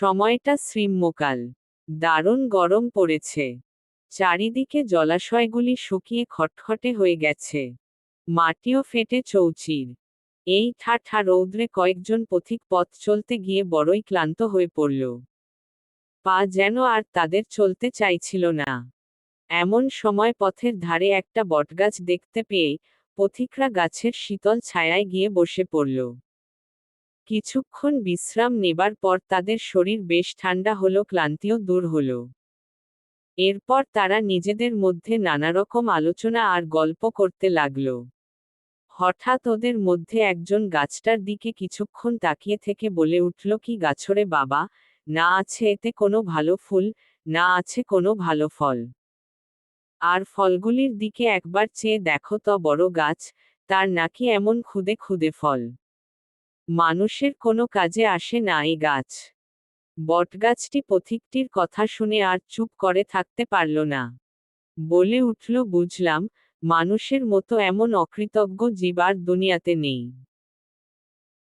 সময়টা শ্রীম্মকাল দারুণ গরম পড়েছে। চারিদিকে জলাশয়গুলি শুকিয়ে খটখটে হয়ে গেছে। মাটিও ফেটে চৌচির। এই ঠাঠা রৌদ্রে কয়েকজন পথিক পথ চলতে গিয়ে বড়ই ক্লান্ত হয়ে পড়ল। পা যেন আর তাদের চলতে চাইছিল না। এমন সময় পথের ধারে একটা বটগাছ দেখতে পেয়ে পথিকরা গাছের শীতল ছায়ায় গিয়ে বসে পড়ল। কিছুক্ষণ বিশ্রাম নেবার পর তাদের শরীর বেশ ঠান্ডা হলো, ক্লান্তিও দূর হলো। এরপর তারা নিজেদের মধ্যে নানারকম আলোচনা আর গল্প করতে লাগল। হঠাৎ ওদের মধ্যে একজন গাছটার দিকে কিছুক্ষণ তাকিয়ে থেকে বলে উঠল, কি গাছরে বাবা? না আছে এতে কোনো ভালো ফুল, না আছে কোনো ভালো ফল। আর ফলগুলির দিকে একবার চেয়ে দেখো তো বড় গাছ, তার নাকি এমন খুদে খুদে ফল। মানুষের কোনো কাজে আসে না এই গাছ। বটগাছটি পথিকটির কথা শুনে আর চুপ করে থাকতে পারল না। বলে উঠল, বুঝলাম, মানুষের মতো এমন অকৃতজ্ঞ জীব আর দুনিয়াতে নেই।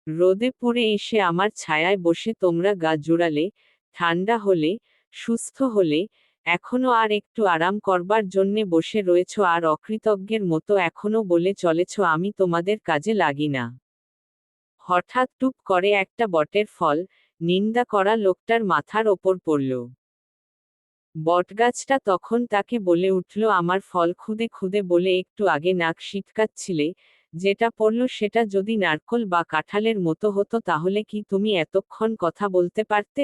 রোদে পড়ে এসে আমার ছায়ায় বসে তোমরা গা জুড়ালে, ঠান্ডা হলে, সুস্থ হলে, এখনও আর একটু আরাম করবার জন্যে বসে রয়েছ আর অকৃতজ্ঞের মতো এখনও বলে চলেছ, আমি তোমাদের কাজে লাগি না। হঠাৎ টুপ করে একটা বটের ফল, নিন্দা করা লোকটার মাথার ওপর পড়ল। বটগাছটা তখন তাকে বলে উঠল, আমার ফল খুদে খুদে বলে একটু আগে নাক শীতকাচ্ছিলে যেটা পড়ল সেটা যদি নারকল বা কাঁঠালের মতো হতো তাহলে কি তুমি এতক্ষণ কথা বলতে পারতে?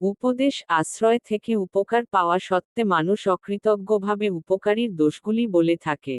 উপদেশ আশ্রয় থেকে উপকার পাওয়া সত্ত্বে মানুষ অকৃতজ্ঞভাবে উপকারীর দোষগুলি বলে থাকে।